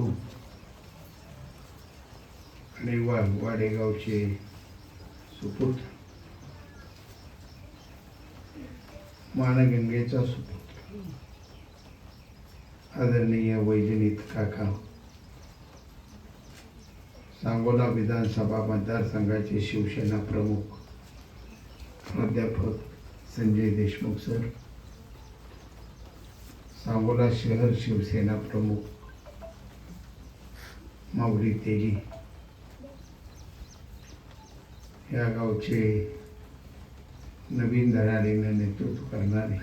गुरु आणि वा वाडेगावचे सुपुत्र. मानगंगेचा सुपुत्र. आदरणीय वैजनीत काका. सांगोला विधानसभा मतदारसंघाचे शिवसेना प्रमुख. प्राध्यापक संजय देशमुख सर. सांगोला शहर शिवसेना प्रमुख. माऊली तेजी या गावचे नवीन धडाडीनं नेतृत्व करणारे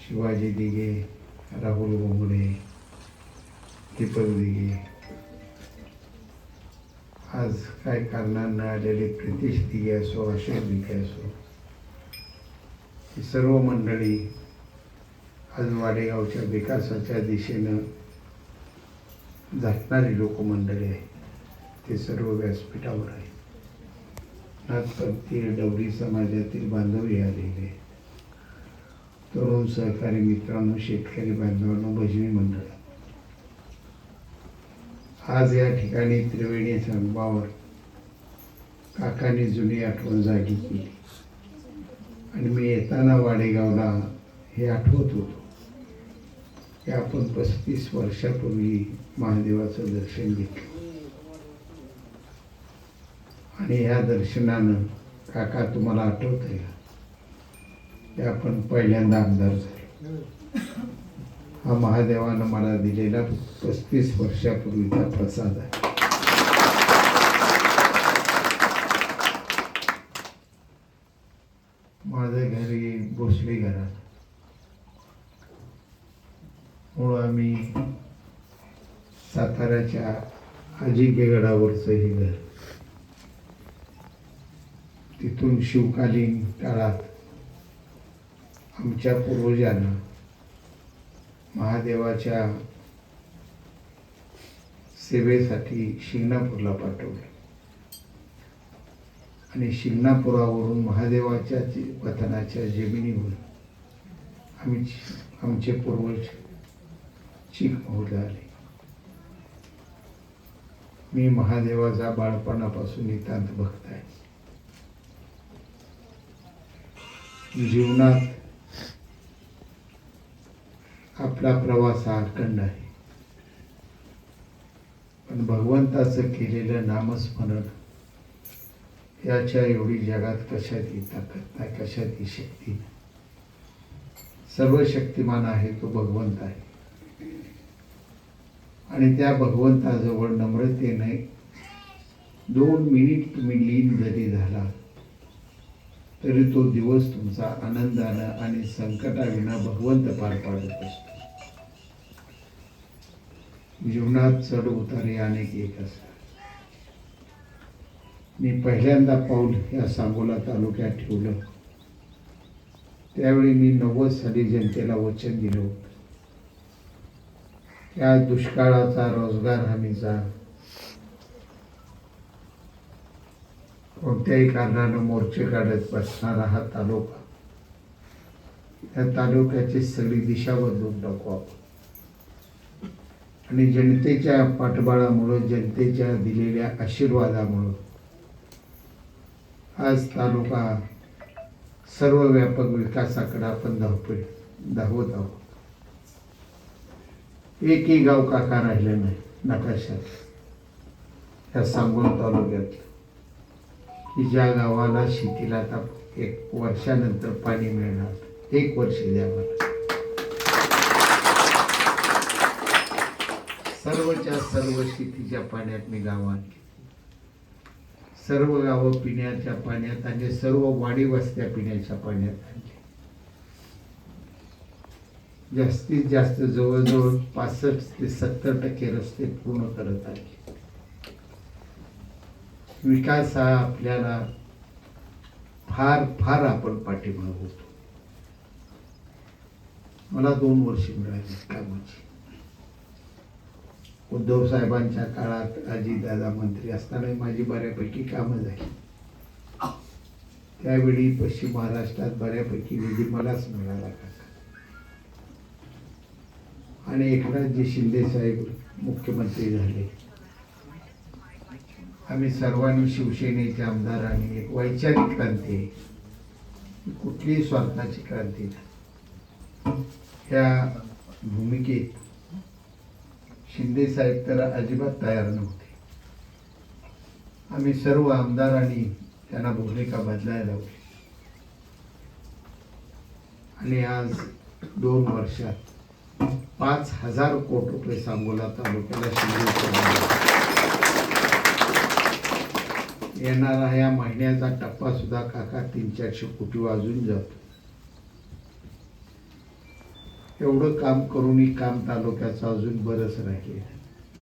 शिवाजी दिघे राहुल बोंगडे दीपक दिघे. आज काय कारणानं आलेले प्रितेश दिघे असो अशोक दिघे असो ही सर्व मंडळी आज वाडेगावच्या विकासाच्या दिशेनं झटणारी लोकमंडळी आहेत. ते सर्व व्यासपीठावर आहेत. नाथपंथी डवरी समाजातील बांधवी आलेले तरुण सहकारी मित्रांनो शेतकरी बांधवांनो भजनी मंडळ. आज या ठिकाणी त्रिवेणी संभावर काकांनी जुनी आठवण जागी केली. आणि मी येताना वाडेगावला हे आठवत होतो. की आपण पस्तीस वर्षापूर्वी महादेवाचं दर्शन घेतलं. आणि ह्या दर्शनानं काका तुम्हाला आठवत आहे का? की आपण पहिल्यांदा आमदार झालो. हा महादेवानं मला दिलेला पस्तीस वर्षापूर्वीचा प्रसाद आहे. माझं घरी भोसले घरात. मुळं आम्ही साताऱ्याच्या अजिंक्यगडावरचं हे घर. तिथून शिवकालीन काळात आमच्या पूर्वजांना महादेवाच्या सेवेसाठी शिंगणापूरला पाठवलं. आणि शिंगणापुरावरून महादेवाच्या पतनाच्या वतनाच्या जमिनीवर आम्ही आमचे पूर्वज चीक आले मी महादेवाचा बाळपणापासून नितांत भक्त आहे. जीवनात आपला प्रवास हा अखंड आहे. पण भगवंताचं केलेलं नामस्मरण याच्या एवढी जगात कशाची ताकद नाही कशाची शक्ती नाही. सर्व शक्तिमान आहे तो भगवंत आहे. आणि त्या भगवंताजवळ नम्रतेने दोन मिनिट तुम्ही लीन जरी झाला तरी तो दिवस तुमचा आनंदानं आणि संकटाविना भगवंत पार पाडत असतो. जीवनात चढ उतारे अनेक येत असतात. मी पहिल्यांदा पाऊल या सांगोला तालुक्यात ठेवलं. त्यावेळी मी नव्वद साली जनतेला वचन दिलं होतं. या दुष्काळाचा रोजगार हमीचा. कोणत्याही कारणानं मोर्चे काढत बसणारा हा तालुका. त्या तालुक्याची सगळी दिशा बदलून टाकू आपण. आणि जनतेच्या पाठबळामुळं जनतेच्या दिलेल्या आशीर्वादामुळं आज तालुका सर्व व्यापक विकासाकडे आपण धावपीट धावत आहोत. एकही गाव काका राहिलं नाही? नकाशात. ह्या सांगोल तालुक्यात. की ज्या गावाला शेतीला आता एक वर्षानंतर पाणी मिळणार एक वर्ष द्या मला सर्वच्या सर्व शेतीच्या पाण्यात मी गावात सर्व गावं पिण्याच्या पाण्यात आणि सर्व वाडी वस्त्या पिण्याच्या पाण्यात. जास्तीत जास्त जवळजवळ पासष्ट ते सत्तर टक्के रस्ते पूर्ण करत आले विकास हा आपल्याला फार फार आपण पाठिंबा होतो. मला दोन वर्ष मिळाली कामाची. उद्धव साहेबांच्या काळात अजितदादा मंत्री असताना माझी बऱ्यापैकी कामं झाली. त्यावेळी पश्चिम महाराष्ट्रात बऱ्यापैकी निधी मलाच मिळाला काका. आणि एकनाथजी शिंदे साहेब मुख्यमंत्री झाले. आम्ही सर्वांनी शिवसेनेच्या आमदारांनी एक वैचारिक क्रांती आहे. कुठलीही स्वार्थाची क्रांती नाही. ह्या भूमिकेत शिंदे साहेब तर अजिबात तयार नव्हते. आम्ही सर्व आमदारांनी त्यांना भूमिका बदलायला लावली. आणि आज दोन वर्षात पाच हजार कोटी रुपये सांगोला तालुक्याला येणारा या महिन्याचा टप्पा सुद्धा काका तीन चारशे कोटी वाजून जातो. एवढं काम करूनही काम तालुक्याचं अजून बरंच राहिले